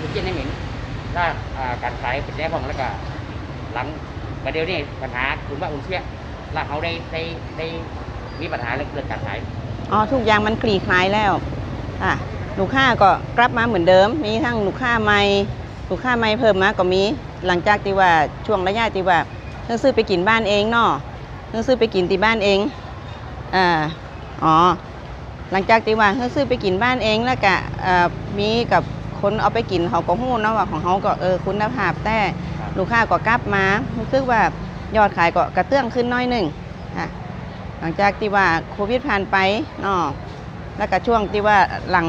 ลูกเจ็ดให้เห็นถ้าอ่าการขายเป็นแน่พองแล้วก็หลังประเดี๋ยวนี้ปัญหาคุณว่าอุ่นเชี่ยแล้วเขาได้ได้ได้มีปัญหาเรื่องการขายอ๋อทุกอย่างมันคลี่คลายแล้วอะลูกค้าก็กลับมาเหมือนเดิม มีทั้งลูกค้าใหม่ลูกค้าใหม่เพิ่มมาก็มีหลังจากที่ว่าช่วงระยะที่ว่าเพิ่งซื้อไปกินบ้านเองเนาะเพิ่งซื้อไปกินที่บ้านเองอ่าอ๋อหลังจากที่ว่าเพิ่งซื้อไปกินบ้านเองแล้วก็มีกับ คนเอาไปกินเขาก็หู้เนาะว่าของเขาก็เออคุณภาพแต่ครับลูกค้าก็กลับมารู้สึกว่ายอดขายก็กระเตื้องขึ้นน้อยหนึ่งค่ะหลังจากที่ว่าโควิดผ่านไปเนาะแล้วก็ช่วงที่ว่าหลัง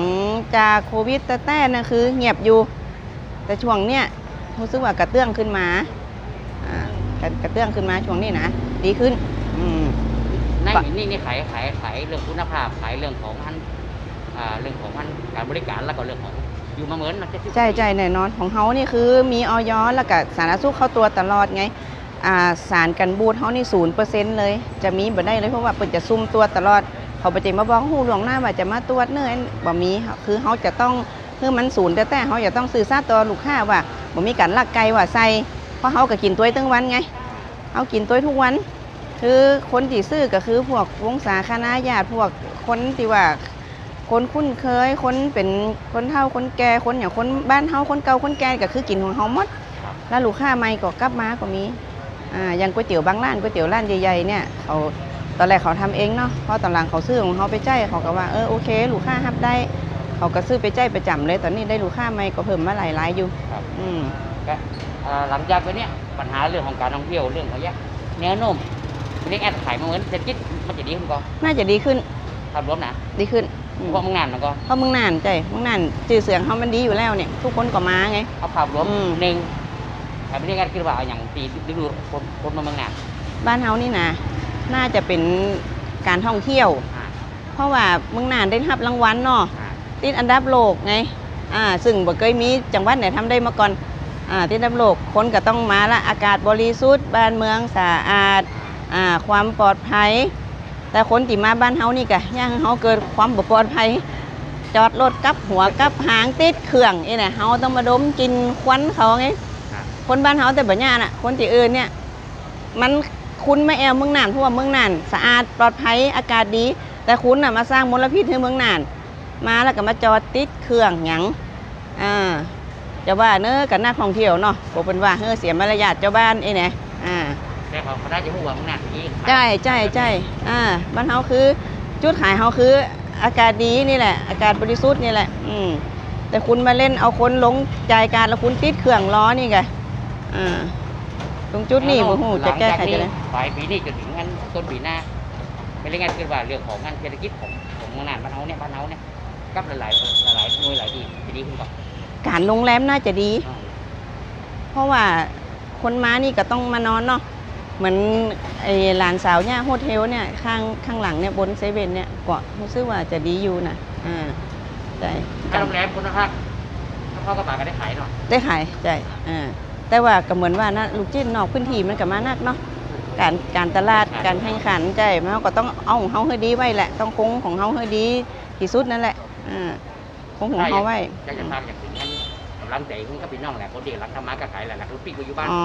จากโควิดแต่แต่นั่นคือ เงียบอยู่ แต่ช่วงเนี้ยรู้สึกว่ากระเตื้องขึ้นมาอ่ากระกระเตื้องขึ้นมาช่วงนี้นะดีขึ้น อืมในปะนี่นี่ขายขายขายเรื่องคุณภาพขายเรื่องของอันอ่าเรื่องของอันการบริการแล้วก็เรื่องของ อยู่มาเหมือนมันจะใช่ใช่แน่นอนของเขานี่คือมีออยแล้วก็สารสุขเข้าตัวตลอดไงอ่าสารกันบูดเขานี่ศูนย์เปอร์เซ็นต์เลย จะมีบ่ได้เลยเพราะว่าเปิดจะซุ่มตัวตลอด เขาไปจะมาบอกหูหลวงหน้าว่าจะมาตรวจเนื้อบ่มีคือเขาจะต้องคือมันศูนย์แต่แต่เขาจะต้องสื่อสารต่อลูกค้าว่าบ่มีการลักไก่ว่าใส่เพราะเขาก็กินตัวตั้งวันไงเขากินตัวทุกวันคือคนที่ซื้อก็คือพวกวงศาคณะญาติพวกคนที่ว่า คนคุ้นเคย คนเป็นคนเฒ่าคนแก่คนอย่างคนบ้านเฮาคนเก่าคนแก่ก็คือกินของเฮาหมดครับแล้วลูกค้าใหม่ก็กลับมาก็มีอ่าอย่างก๋วยเตี๋ยวบางร้านก๋วยเตี๋ยวร้านใหญ่ๆเนี่ยเขาตอนแรกเขาทำเองเนาะเพราะตอนหลังเขาซื้อของเขาไปใจายเขาก็ว่าเออโอเค ลูกค้ารับได้ เขาก็ซื้อไปใจายประจำเลย ตอนนี้ได้ลูกค้าใหม่ก็เพิ่มมาหลายๆอยู่ครับอืมก็อ่าหลังจากไปเนี้ยปัญหาเรื่องของการท่องเที่ยวเรื่องของเนี้ยแนวโน้มเรียกแอดขายมาเหมือนเศรษฐกิจมันจะดีขึ้นก็น่าจะดีขึ้น ภาพรวมนะดีขึ้นอืมเพราะมึงงานมันก็เพราะเมึงนานใจเมึงนานจื่อเสียงเขามันดีอยู่แล้วเนี่ย ทุกคนก็มาไงเอาภาพรวมอืมหนึ่งแต่ไม่ได้การคิดว่าเอาอย่างตีดูดูคนคนมาเมืองงานบ้านเฮานี่นะน่าจะเป็นการท่องเที่ยวอ่าเพราะว่าเมืองนานได้รับรางวัลเนาะอ่าติดอันดับโลกไงอ่าซึ่งบ่เคยมีจังหวัดไหนทำได้มาก่อนอ่าติดอันดับโลกคนก็ต้องมาละอากาศบริสุทธิ์บ้านเมืองสะอาดอ่าความปลอดภัย แต่คนที่มาบ้านเฮานี่กะย่างเฮาเกิดความบ่ปลอดภัย จอดรถกลับหัวกลับหางติดเครื่องนี่นะเฮาต้องมาดมกลินควันเขาไงอ่าคนบ้านเฮาแต่บ่ย่าน่ะ คนที่อื่นเนี่ย มันคุณไม่แอวเมืองน่านเพราะว่าเมืองน่าน สะอาดปลอดภัยอากาศดี แต่คุณน่ะมาสร้างมลพิษให้เมืองน่าน มาแล้วก็มาจอดติดเครื่องหยังอ่าจะว่าเน้อกับนักท่องเที่ยวเนาะบอกเป็นว่าเฮ้อเสียมารยาทเจ้าบ้านไอ้เนี่ยอ่า แต่เขาเขาได้จะพูดว่าเมืองงานที่ใช่ใช่ใช่อ่าบ้านเฮาคือจุดขายเฮาคืออากาศดีนี่แหละ อากาศบริสุทธิ์นี่แหละ อืมแต่คุณมาเล่นเอาคนหลงใจการแล้วคุณติดเครื่องล้อนี่ไงอ่าตรงจุดนี้บ่ฮู้จะแก้ไขจะได้ปลายปีนี้จนถึงงั้นต้นปีหน้าไม่ได้งานคือว่าเรื่องของงานเศรษฐกิจของของเมืองงานบ้านเฮาเนี่ยบ้านเฮาเนี่ยกับหลายๆหลายๆหน่วยหลายที่จะดีขึ้นก่อนการโรงแรมน่าจะดี เพราะว่าคนมานี่ก็ต้องมานอนเนาะ เหมือนไอ้หลานสาวเนี่ยโฮเทลเนี่ยข้างข้างหลังเนี่ยบนเซเว่นเนี่ยก็รู้สึกว่าจะดีอยู่นะอ่าใช่ถ้าโรงแรมคุณภาพถ้าเข้ากระเป๋าก็ได้ขายหน่อยได้ขายใช่อ่าแต่ว่าก็เหมือนว่านะลูกจิ้นนอกพื้นที่มันก็มานักเนาะการการตลาดการแข่งขันใจมันก็ต้องเอาของเขาให้ดีไว้แหละ ต้องคงของเขาให้ดีที่สุดนั่นแหละอ่าคงของเขาไว้อยากจะพาอยาก ถึงงั้นกำลังคุณก็พี่น้องแหละคนเดียวหลังทำมาก็ขายแหละหลักลูกปีกอยู่บ้านอ๋อ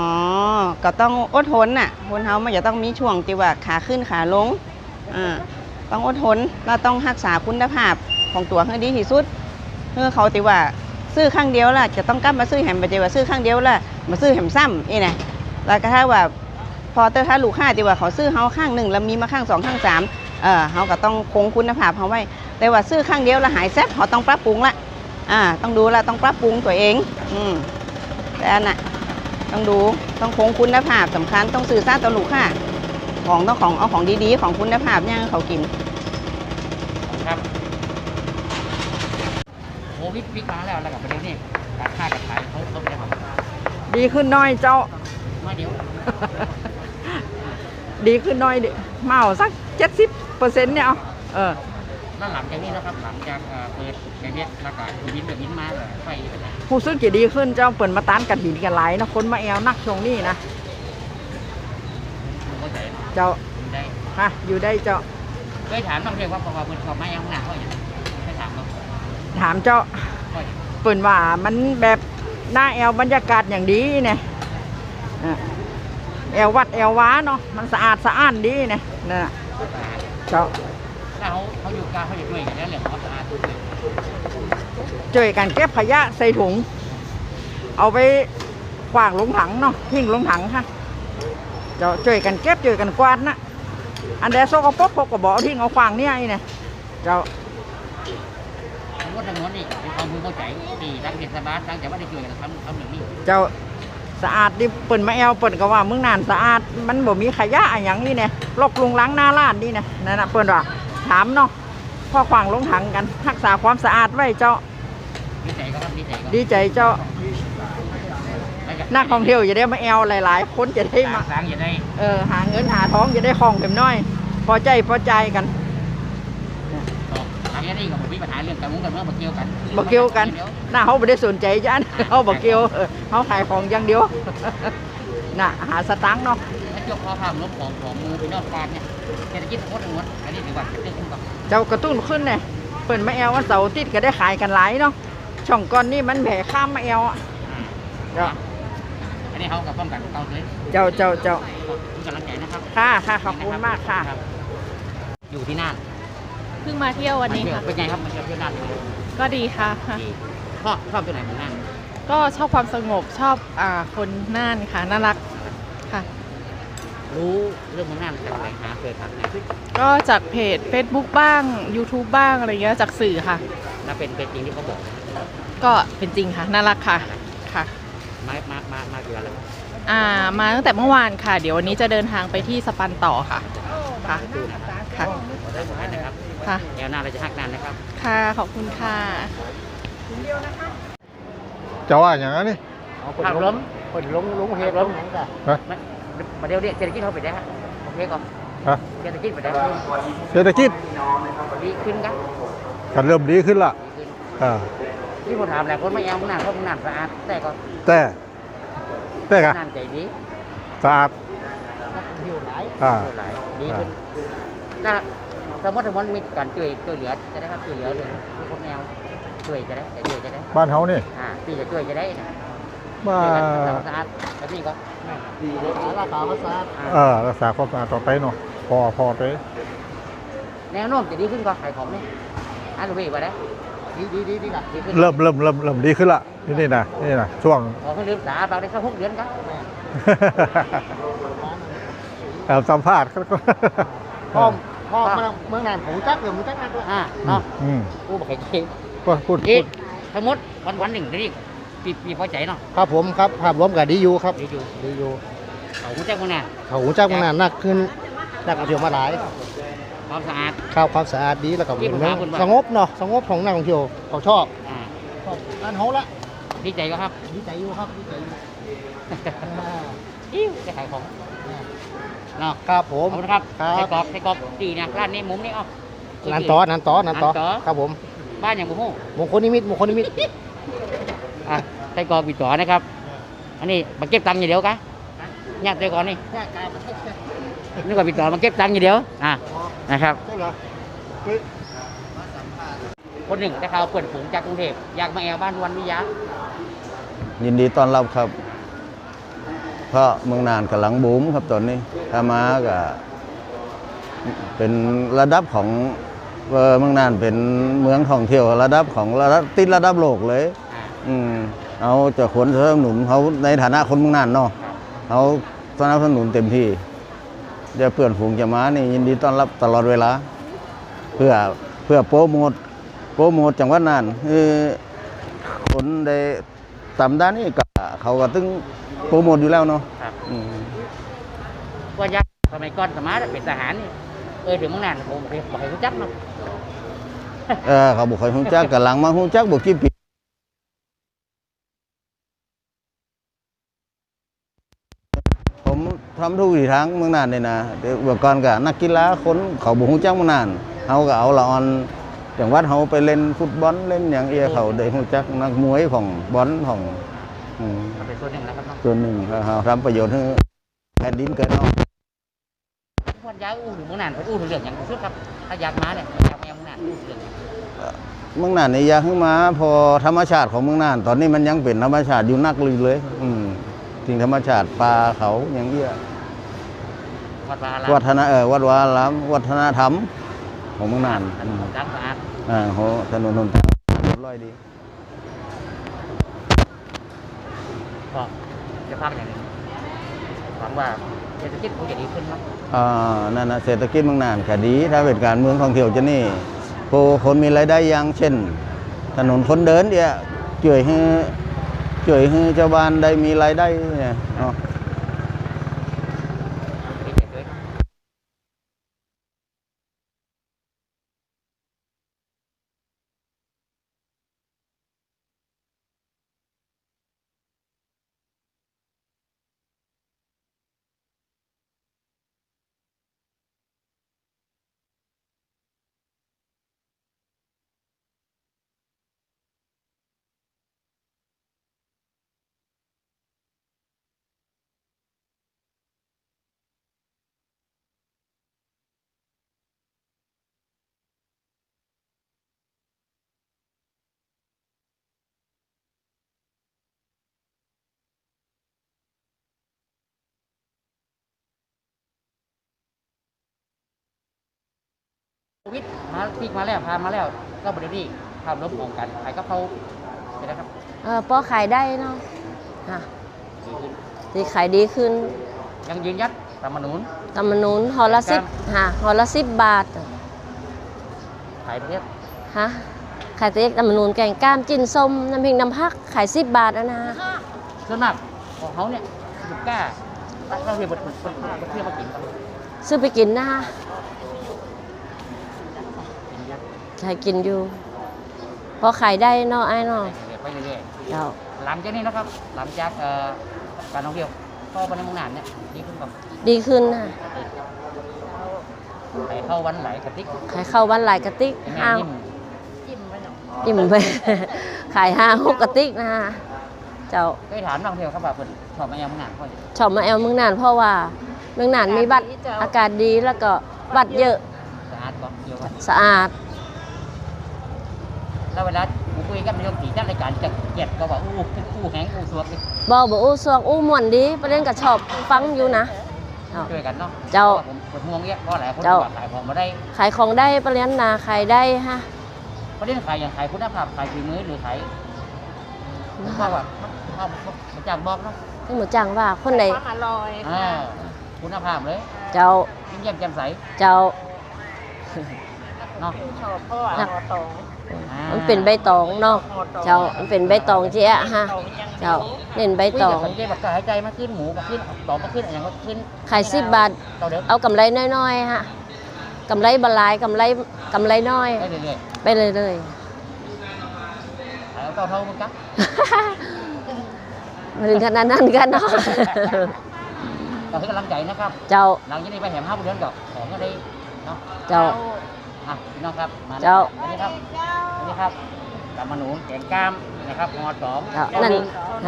ก็ต้องอดทนน่ะคนเฮามันจะต้องมีช่วงที่ว่าขาขึ้นขาลงอ่าต้องอดทนเราต้องรักษาคุณภาพของตัวให้ดีที่สุดเพื่อเขาติว่าซื้อครั้งเดียวล่ะจะต้องกลับมาซื้อแหมไปเจว่าซื้อครั้งเดียวล่ะมาซื้อแหมซ้ำนี่นะแล้วก็ถ้าว่าพอเตอร์ถ้าลูกค้าติว่าเขาซื้อเฮาข้างหนึ่งแล้วมีมาข้างสองข้างสามเออเฮาก็ต้องคงคุณภาพเขาไว้ แต่ว่าซื้อข้างเดียวล้วหายแซ่บเขาต้องปรับปรุงละ อ่าต้องดูละต้องปรับปรุงตัวเอง อืมแต่อันน่ะต้องดูต้องคงคุณภาพสำคัญต้องสื่อสารต่อลูกค้าของต้องของเอาของดีๆ ของคุณภาพย่างให้เขากินครับโควิดพีกมาแล้วแล้วกับประเด็นนี้การค้าการขายเขาเขาไม่ได้ทำดีขึ้นน้อยเจ้ามาเดียวดีขึ้นน้อยดิเมาสักเจ็ดสิบเปอร์เซ็นต์เนี่ยเอาเออ แล้วหลังจากนี้นะครับหลังจากเอ่อเปิดแกเนี้ยแล้วก็บินกับบินมาแล้วไฟไปแล้วผู้ซื้อจะดีขึ้นเจ้าเปิดมาต้านกันหินกันไหลายนะคนมาแอวนักช่วงนี้นะผมก็ใจเจ้าได้ฮะอยู่ได้เจ้าเคยถามบางเรื่องว่าเพราะว่าเปิดเขาไม่เอาหน้าเขาอย่างเคยถามเขาถามเจ้าก็เปิ่นว่ามันแบบหน้าแอวบรรยากาศอย่างดีเนี่ยอะแอววัดแอวว้าเนาะมันสะอาดสะอ้านดีเนี่ยนั่นน่ะเจ้าถ้า เขาเขาอยู่กลางเขาอยู่ด้วยกันแล้วเรื่องความสะอาดตัวเองช่วยกันเก็บขยะใส่ถุง เอาไปขวางลงถังเนาะทิ้งลงถังค่ะเจ้าช่วยกันเก็บช่วยกันกวาดนะอันเดโซกปรกพกก็บอกเอาทิ้งเอาขวางเนี่ยไอ้เนี่ยเจ้าทั้งหมดทั้งมวลนี่เป็นความพึงเข้าใจที่ทางเทศบาลทางจังหวัดได้ช่วยกันทำทำอย่างนี้เจ้าสะอาดดิเปิ่นมาแอลเปิ่นก็ว่าเมืองนานสะอาดมันบ่มีขยะอะหย่างนี้เนี่ยลกลุงล้างหน้าร้านนี่นะนั่นน่ะเปิ่นว่า ถามเนาะพ่อขวางลงถังกันรักษาความสะอาดไว้เจ้า ดีใจก็ครับดีใจก็ดีใจเจ้านักท่องเที่ยวจะได้มาแอลหลาย ๆ คนจะได้มา สร้างอย่าได้เออหาเงินหาท้องจะได้คล่องเข็มน้อย พอใจพอใจกัน ต่อทางนี้ก็ผมมีปัญหาเรื่องการมุ้งกันเมื่อมาเกี่ยวกันบ่เกี่ยวกัน หน้าเขาไม่ได้สนใจจ้ะเขาบ่เกี่ยวเออเขาขายของอย่างเดียว น่ะหาสตังค์เนาะถ้ายกข้อความลบของของมือพี่น้องการเนี่ยเศรษฐกิจทั้งหมดทั้งมวลอันนี้ถือว่าเป็นเรื่องขึ้นกับเจ้ากระตุ้นขึ้นเนี่ยเปิดมาแอลวันเสาร์อาทิตย์ก็ได้ขายกันหลายเนาะช่องก้อนนี่มันแผ่ข้ามมาแอลอะเจ้าอันนี้เขากับป้องกันเก่าเลยเจ้าเจ้าเจ้ามีกำลังใจนะครับค่ะค่ะขอบคุณมากค่ะรับอยู่ที่น่านเพิ่งมาเที่ยววันนี้ค่ะเป็นไงครับมาเที่ยวที่น่านก็ดีค่ะดีชอบชอบตัวไหนของน่านก็ชอบความสงบชอบอ่าคนน่านค่ะน่ารักค่ะ รู้เรื่องของน่านจากไหนหาเคยทำไหนก็จากเพจ Facebook บ้าง YouTube บ้างอะไรเงี้ยจากสื่อค่ะ น่าเป็นเป็นจริงที่เขาบอกก็เป็นจริงค่ะ น่ารักค่ะค่ะ มามามามากี่วันแล้วอ่ามาตั้งแต่เมื่อวานค่ะ เดี๋ยววันนี้จะเดินทางไปที่สปันต่อค่ะ ค่ะดูนะครับค่ะ ขอได้หมดนะครับค่ะแนวหน้าเราจะหักนานนะครับ ค่ะขอบคุณค่ะจะว่าอย่างนั้นนี่ภาพล้มคนล้มล้มเหตุล้มฮะมาเดี๋ยวเรียกเศรษฐกิจเขาไปได้ฮะโอเคก่อนฮะเศรษฐกิจไปได้เศรษฐกิจดีขึ้นกันกันเริ่มดีขึ้นละดีขึ้นอ่าที่ผมถามหลายคนไม่เอามึงน่านเพราะมึงน่านสะอาดแต่ก็แต่แต่กะน่านใจดีสะอาดอยู่หลายอ่าอยู่หลายดีขึ้นถ้าสมมติสมมติมีการช่วยช่วยเหลือจะได้ครับช่วยเหลือเลยทุกคนแนวช่วยจะได้จะช่วยจะได้บ้านเฮานี่อ่าพี่จะช่วยจะได้นะมาช่วยกันทำความสะอาดแล้วพี่ก็ ดีเลยรักษาความสะอาดเออรักษาความสะอาดต่อไปเนาะพอพอไปแนวโน้มจะดีขึ้นก็ขายของนี่อ่านดูพี่ไปได้ดีดีดีดีละดีขึ้นเริ่มเริ่มเริ่มเริ่มดีขึ้นละนี่นี่นะนี่นะช่วงขอให้ลืมสาบางได้สักหกเดือนครับแอบสัมภาษณ์ก็พ่อพ่อเมืองนานผมจักเลยผมจักนั่นด้วยอ่าเนาะอืมกูบอกให้คิดก็พูดอีพูกดสมมติวันวันหนึ่งที่ ปีปีพอใจเนาะครับผมครับภาพรวมกับดีอยู่ครับดีอยู่ดีอยู่เขาคุณแจ้งเมืองนานเขาหูจักมานานนักขึ้นนักท่องเที่ยวมาหลายความสะอาดข้าวความสะอาดดีแล้วก็ที่ผมถามคุณว่าสงบเนาะสงบของนักท่องเที่ยวเขาชอบอ่าชอบร้านเฮาละดีใจก็ครับดีใจอยู่ครับดีใจอยู่อ่าอิ้วจะขายของเนาะครับผขอบมคุณนะครับครับไส้กรอกไส้กรอกดีนะร้านนี้มุมนี้อ๋อนันต่อนันต่อนันต่อนันต่อครับผม บ้านอย่างบุ้งมงคลนิมิตมงคลนิมิตอะ ไส้กรอกปีต่อนะครับ อันนี้มาเก็บตังค์อย่างเดียวกะญาติไส้กรอกนี่นึกว่าปีต่อมาเก็บตังค์อย่างเดียวอะนะครับใช่เหรอคนหนึ่งได้ข่าวเปิดฝูงจากกรุงเทพอยากมาแอวบ้านวันวิยายินดีต้อนรับครับ เพราะเมืองนานกำลังบูมครับตอนนี้ถ้ามาก็เป็นระดับของเอ่อเมืองนานเป็นเมืองท่องเที่ยวระดับของระดับติดระดับโลกเลยอ่าอืม เอาจะขนสนับสนุนเขาในฐานะคนเมืองนานเนาะเขาสนับสนุนเต็มที่จะเพื่อนฝูงจะมานี่ยินดีต้อนรับตลอดเวลา เพื่อเพื่อโปรโมทโปรโมทจังหวัดน่านคือคนได้ตามด้านนี้ก็เขาก็ตึงโปรโมทอยู่แล้วเนาะครับอืมว่ายักษ์สมัยก่อนสมัยเป็นทหารนี่เออถึงเมืองนานผมบอกให้บอกให้รู้จักเนาะเออเขาบอกเขาฮู้จักกับหลังมาฮู้จักบ่กี่ปี ผมทำทุกวิถีทางเมืองนานเลยนะเดี๋ยวเมื่อก่อนก็นักกีฬาคนเขาบ่ฮู้จักเมืองนานเฮาก็เอาละออนจังหวัดเฮาไปเล่นฟุตบอลเล่นหยังเอียเขาได้ฮู้จักนักมวยของบอลของอืมมันเป็นส่วนหนึ่งนะครับเนาะส่วนหนึ่งเขาทำประโยชน์ให้แผ่นดินเกิดเนาะวันย้ายอู้ถึงเมืองนานไปอู้ถึงเรื่องอย่างสุดครับถ้าอยากมาเนี่ยอยากมาเมืองนานอู้ถึงเรื่องอย่างเมืองน่านนี่อยากให้มาพอธรรมชาติของเมืองน่าน ตอนนี้มันยังเป็นธรรมชาติอยู่นักเลยเลย อืม สิ่งธรรมชาติป่าเขาอย่างเงี้ยวัดวาลาวัฒนเออวัดวาลามวัฒนธรรมของเมืองน่านถอืนมนทางสะอาดอ่าโหถนนหนทางเรียบร้อยดีก็จะพักอย่างหนึงหวังว่าเศรษฐกิจคงจะดีขึ้นเนาะอ่านั่นนะเศรษฐกิจเมืองน่านก็ดี ถ้าเป็นการเมืองท่องเที่ยวจะนี่ผู้คนมีรายได้อย่างเช่น ถนนคนเดินเนี่ยช่วยให้ ช่วยให้ชาวบ้านได้มีรายได้เนี่ยเนาะ โควิดมาที่มาแล้วพามาแล้วก็บริดีภาพลบของกันขายกับเขาใช่ไหมครับเออพอขายได้เนาะค่ะดีขึ้นที่ขายดีขึ้น ยังยืนยัดตามมนุนตำมะนุนห่อละสิบฮะห่อละสิบบาทขายประเทศฮะขายเต็กตำมะนุนแกงก้ามจิ้นส้มน้ำพริกน้ำพักขายสิบบาทแล้วนะส่วนมากของเขาเนี่ยสุดกล้าตั้งเราเรียนบทบทบทเที่ยวมากินกันซื้อไปกินนะคะ กิน ยัดขายกินอยู่พอขายได้เนาะไอ้เนาะไปเรื่อยเจ้าๆหลังจากนี้นะครับ หลังจากเอ่อการท่องเที่ยวเข้าไปในเมืองนานเนี่ยดีขึ้นกว่าดีขึ้นนะไปเข้าวันไหลกระติกขายเข้าววันหลายกระติกยังไงห้ายิ้มจิ้มไป ขายห้าหกกระติกนะคะเจ้าเคยถามนักท่องเที่ยวครับว่าเพิ่นชอบมายังเมืองนานเขาอยู่ชอบมาแอลเมืองนานเพราะว่าเมืองนานมีบัตรอากาศดีแล้วก็บัตรเยอะสะอาดก็เที่ยวกันสะอาด แล้วเวลาผมคุยกับนายกตีจัดรายการจะเกลียดก็ว่าอู้อู้แหงอู้สวกบอบอกอู้สวงอู้ม่วนดีประเด็นก็ชอบฟังอยู่นะเจ้าช่วยกันเนาะเจ้าพระผมผมห่วงเนี้ยเพราะหลายคนเจ้าว่าขายของมาได้ ขายของได้ประเด็นนาขายได้ฮะประเด็นขายอย่างขายคุณภาพขายฝีมือหรือขายผมว่าว่าเขาเขาเขาจ้างบอกเนาะให้หมูจังว่าคนไหนอ่าคุณภาพเลย เจ้ายิ้มแย้มแจ่มใส เจ้าเนาะนะอ่า มันเป็นใบตองเนาะเจ้ามันเป็นใบตองเจ๊ะฮะเจ้าเน้นใบตองคุยกับคนเจ๊แบบก็หายใจมาขึ้นหมูก็ขึ้นต่อมาขึ้นอะไรอย่างก็ขึ้นขายสิบบาทต่อเดิมเอากำไรน้อยๆฮะกำไรบหลายกำไรกำไรน้อยได้เรื่อยไปเลยเลยๆขายเอาเท่าเท่ามันกัมาถึงขนาดนั้นกันเนาะก็ให้กำลังใจนะครับ เจ้าหลังจากนี้ไปแหมห้าเดือนก็ของก็ได้เนาะเจ้า อะพี่น้องครับมาเจ้า อันนี้ครับอันนี้ครับกำมะหนูแกงกล้ามนะครับงอสองเจ้านั่น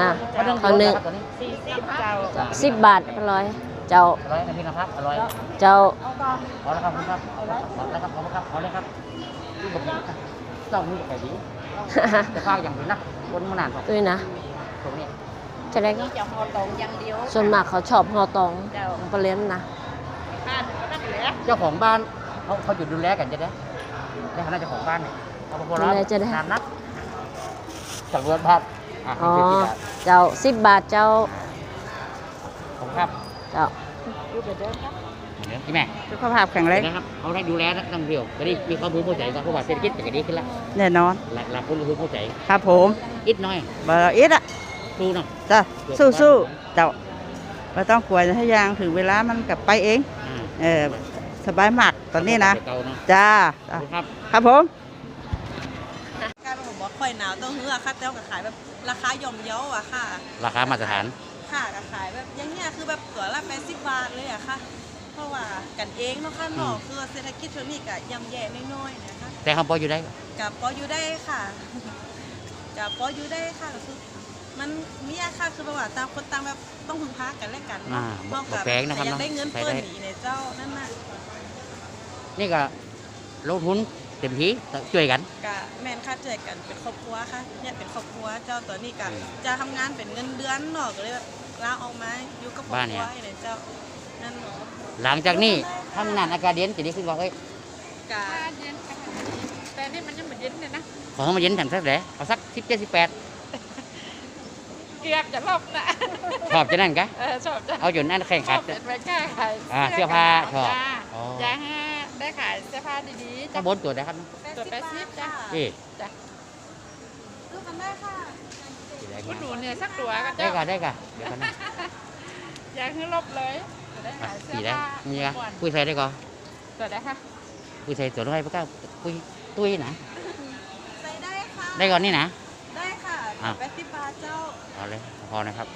ฮะข้าวนึ่งข้าวนึ่งครับตัวนี้สิบบาทร้อยเจ้าอร่อยนะพี่นะครับอร่อยเจ้าขอแล้วครับคุณครับขอแล้วครับขอบคุณครับขอเลยครับนี่บอกอย่างเจ้ามือไก่ดีจะพากอย่างนี้นะคนมานานของด้วยนะตรงนี้จะได้ส่วนมากเขาชอบฮอตองปลาเลี้ยนนะเจ้าของบ้าน เขาเขาอยู่ดูแลกันจะได้ในฐานะเจ้าของบ้านเนี่ยเขาบอกว่าเรานานนักจำนวนภาพอะอ๋อ นี่คือที่บาทเจ้าสิบบาทเจ้าผมครับเจ้าเดี๋ยวพี่แม่สุขภาพแข็งแรงนะครับเขาได้ดูแลนักท่องเที่ยวจะได้มีความรู้เข้าใจก่อนเพราะว่าเศรษฐกิจจะดีขึ้นละแน่นอนหลักหลักคนรู้เข้าใจครับผมอิดน้อยเบอร์อิดอะสู้เนาะจ้ะสู้สู้ๆเจ้าไม่ต้องกลัวให้ยางถึงเวลามันกลับไปเองอ่าเออสบายมาก ตอนนี้นะ เก่าเนาะจ้าขอบคุณครับ ครับผม การผมบอกข่อยหนาวต้องเหือค่ะแต่ว่าก็ขายแบบราคาย่อมเยาอะค่ะ ราคามาตรฐาน ค่ะก็ขายแบบอย่างเงี้ยคือแบบตัวละแปดสิบบาทเลยอะค่ะ เพราะว่ากันเองเนาะค่ะเนอกคือเศรษฐกิจช่วงนี้ก็ย่ำแย่น้อยๆนะคะแต่คำพออยู่ได้ กับพออยู่ได้ค่ะกับพออยู่ได้ค่ะก็คือมันมีอะค่ะคือแบบว่าต่างคนต่างแบบต้องพึงพากันและกันอ่าเนาะบ่แพงนะครับแต่ยังเนาะได้เงินใช้เปิ้นได้หนีในเจ้านั่นน่ะ นี่ก็ลงทุนเต็มที่ช่วยกันกะแม่นค่าเจอกันเป็นครอบครัวค่ะเนี่ยเป็นครอบครัวเจ้าตัวนี้กะอืมจะทำงานเป็นเงินเดือนเนาะก็เลยแบบลาออกมาอยู่กับครอบบ้านคเนี่รัวยเนี่ยเจ้านั่นหลังจากนี้ทำงานอากาศเย็นจะดีขึ้นว่าเอ้ยกะเย็นแต่นี่มันยังไม่เย็นเลยนะขอให้มาเย็นถังสักแหละเอาสักสิบเจ็ดสิบแปดเกือบจะลบนะชอบจะนั่นกะเออชอบจะเอาจนนั่นแข่งชขัอดบเป็นไว้กล้าขายอ่าเสื้อผ้าชอบจ้าอ๋ออยากให้ ได้ขายเสื้อผ้าดีๆข้าจ้ะงบนตัวได้ครับตัวแปดสิบจ้ะนี่ซื้อกันได้ค่ะคุณหนูเนี่ยสักตัวก็ได้เจ้าก่ะได้ก่ะเดี๋ยวกันนะอยากให้ลบเลยจะได้อะขายเสื้สีอได้ผ้ามีกะก่อนคุยใส่ได้ก่อนตัวได้ค่ะคุยใส่ตัวน้อยพระเก้าคุยตุ้ยนะใส่ได้ค่ะ ได้ก่อนนี่นะ ได้ค่ะอะ แปดสิบบาทเจ้าเอาเลยพอนะครับ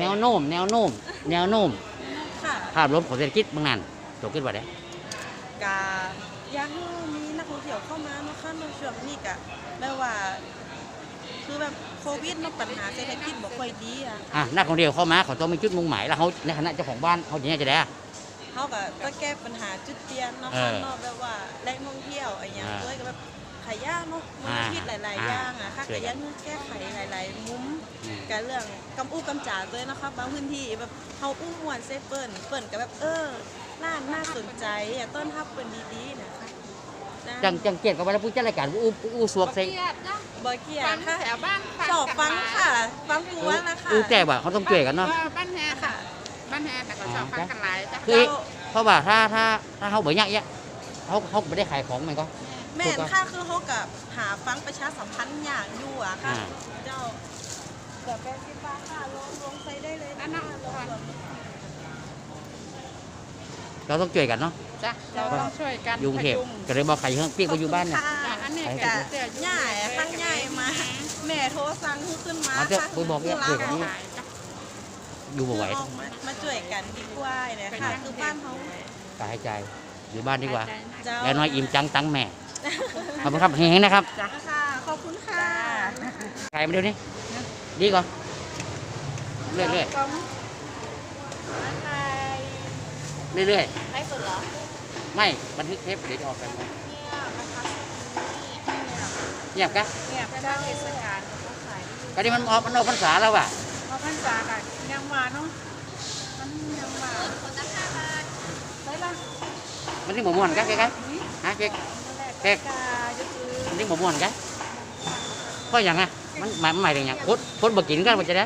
แนวโน้มแนวโน้มแนวโน้ม ค่ะภาพรวมของเศรษฐกิจเมืองนั้นตัวขึ้นว่าได้กะอยากให้มีนักท่องเที่ยวเข้ามาเนาะค่ะในช่วงนี้กะแบบว่า คือแบบโควิดเนาะปัญหาเศรษฐกิจบ่ค่อยดีอะอะนักท่องเที่ยวเข้ามาเขาต้องมีจุดมุ่งหมายแล้วเขาในฐานะเจ้าของบ้านเขาอย่างนี้จะได้อะ เขาก็ก็แก้ปัญหาจุดเตียนเนาะเอค่ะอเนาะแบบว่าแหล่งท่องเที่ยวอะไรอย่างอ่าด้วยก็แบบ ขายยากเนาะมอ่าลพิษหลายๆอ่าอย่างอะค่ะช่วยก็กัยันงแก้ไขหลาย ๆ มุมอืมการเรื่องกำอู้กำจ๋าด้วยนะคะบางพื้นที่แบบเขาอู้มวนเซเปิ้นเปิ้นก็แบบเออร้านน่าสนใจอะต้นทับเปิ้นดีๆนะคะนะจังจังเกียรติกับว่าผู้จัดรายการอู้อู้สวกใส่เกียดนะบ่เกียฟัดงค่ะแถวบ้านชอบฟังค่ะฟังกูว่านะคะอู้แต่ว่าเขาต้องช่วยกันเนาะออบ้านแฮค่ะบ้านแฮแต่ก็ชอบฟังกันหลายจ้ะคือเพราะว่าถ้าถ้าถ้าเขาเบื่อเนี้ยเขาเขาไม่ได้ขายของมันก็ แม่นค่ะคือเขากับหาฟังประชาสัมพันธ์อย่างอยู่อะค่ะ อ่า เจ้าเดี๋ยวแปดสิบบาทค่ะลงลงใส่ได้เลยอันนั้นลงลง เราต้องช่วยกันเนาะจ้ะเราต้องช่วยกันอยุงเทพพยุงก็เลยบอกใครเฮ้ยพี่ไปอยู่บ้านเนี่ยขอบคุณจ้ะค่ะอันนี้ไปก็เถอะเสื้อใหญ่ข้างใหญ่มา แม่โทรสั่งให้ขึ้นมาเอาเถอะค่ะไปบอกเนี่ยคืเดี๋ยวนี้ขายจ้ะ อยู่บ่ไหวออกมามาช่วยกันดีกว่าเนี่ยค่ะ คือบ้านเขากายใจอยู่บ้านดีกว่าเจ้าแล้วน้อยอิ่มจังตังแม่ ขอบคุณครับเฮงๆนะครับจ้าค่ะ ขอบคุณค่ะไก่มาเดี๋ยวนี้ดีก่อนเรื่อยๆเรื่อยๆเรื่อยไม่สุดเหรอๆไม่บันทึกเทปเดี๋ยวจะออกกันเงียบกะเนี่ยพระเจ้าเทศกาลเขาขายก็นี่มันออกมันออกพรรษาแล้วว่ะเพราะพรรษาค่ะยังมาเนาะมันยังมาได้ละมันนี่หมูม่วนกะเก๊กะฮะเก๊ก เก๊กกาจะคือมันนี่หมูม่วนกะก็อย่างไงมันหมายมันหมายถึงอย่างคนคนบ่กินกันมันจะได้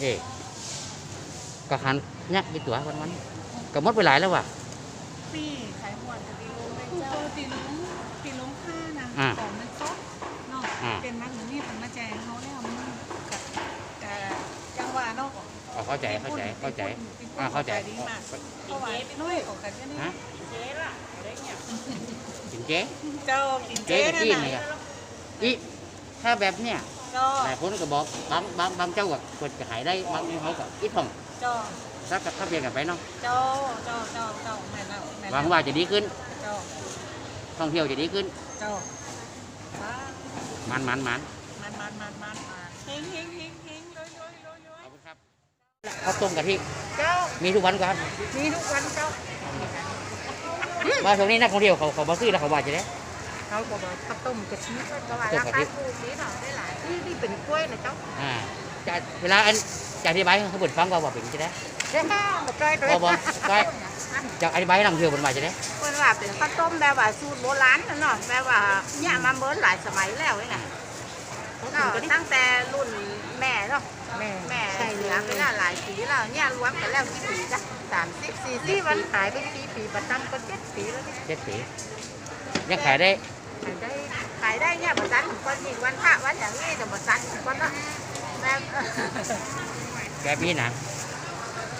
เอ๊ะก็หันเนี่ยกี่ตัววันวันๆก็หมดไปหลายแล้วว่ะปีขายหมวนกับตีลุงเลยเจ้าตีลุงตีลุงค่านะอ่าของมันซดเนาะอ่าเป็นมักหรือนี่ผมมาแจงเขาแล้วมันกับแต่จังหวะเนาะ อ๋อ เข้าใจเข้าใจเข้าใจอ่าเข้าใจดีมากเพราะว่าน้อยของกันก็นี่ฮะเจ๊ละอะไรเงี้ยกินเจ๊เจ้ากินเจ๊เจ๊กับจีนเลยอะอีถ้าแบบเนี้ยเจ้าหลายคนก็บอกบางบางบางเจ้าก็กดจะขายได้บางเขาก็อีทองเจ้าถ้าถ้าเปลี่ยนกันไปเนาะเจ้าเจ้าเจ้าเจ้าแม่นแล้วแม่นหวัแล้วงว่าจะดีขึ้นเจ้าท่องเที่ยวจะดีขึ้นเจ้ามันมันมันมันมันมันมันมันเฮงเฮงเฮง ข้าวต้มกะทิเจ้า มีทุกวันครับมีทุกวันเจ้ามาช่วงนี้นักท่องเที่ยวเขาเขามาซื้อแล้วเขาว่าจะได้เขาบอกว่าข้าวต้มกะทิก็ว่าต้มรากะทิคาถูกนี้หน่อยได้หลายนี่นี่เป็นกล้วยนะเจ้าอ่าจะเวลาอันจะอธิบายให้เขาเปิดฟังว่าว่าเป็นจะได้เจ้าบอกได้ด้วยบ่บ่ได้จะอธิบายให้นักท่องเที่ยวเป็นว่าจะได้เพิ่นว่าเป็นข้าวต้มแบบว่าสูตรโบราณนะเนาะแบบว่าเนี่ยมาเบิ้หลายสมัยแล้วนี่นะเนาะตั้งแต่รุ่นแม่เนาะแม่แม่เสียไปแล้วหลายปีแล้วเนี่ยรวมกันแล้วกี่ปีจ้ะสามสิบสี่สิบวันขายไปกี่ปีประจำก็เจ็ดปีแล้วนี่เจ็ดปียังขายได้ขายได้ขายได้เนี่ยประจำคนอีกวันพระวันอย่างนี้จะประจำคนละแบบแบบนี้นะ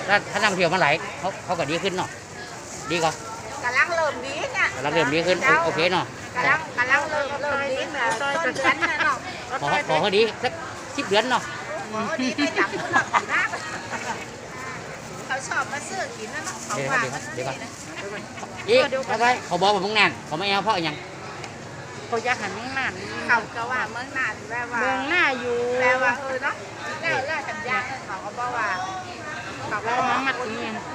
ถ้าถ้านักท่องเที่ยวมาหลายเขาเขาก็ดีขึ้นเนาะดีกว่ากำลังเริ่มดีเนี่ยกำลังเริ่มดีขึ้นโอเคเนาะกำลังกำลังเริ่มเริ่มดีแบบต้นเดือนน่ะเนาะ ขอขอเขาดีสักสิบเดือนเนาะหมอดีได้จับคนละปีนะเขาชอบมาซื้อกินนะเนาะเขาเดี๋ยวว่าเดี๋ยวมันเดี๋ยวดีนะอีกเอาไปเขาบอกว่ามึงนานเขาไม่เอาเพราะอะไรยังเขาอยากหันมุ่งหน้าเขาก็ว่าเมืองนานแบบว่าเมืองหน้าอยู่แบบว่าเออเนาะแล้วแล้วสัญญาเขาก็บอกว่ากับมามัด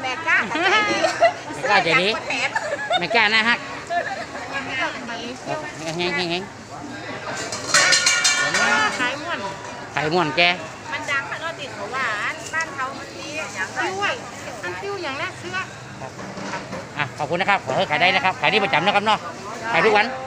แม่ก้าใจดีแม่กล้าใจดีแถมไม่กล้านะฮักแม่ก้าใจดีเฮงเฮงเฮง ขายม่วน ไข่ม่วนแกมันดังอะเนาะติดเขาว่าบ้านเขามันมีอย่างติ้วไอ้อันติ้วอย่างแรกเสื้อ อะขอบคุณนะครับ ขอให้ขายได้นะครับ ขายได้ประจำนะครับเนาะ ขายทุกวันข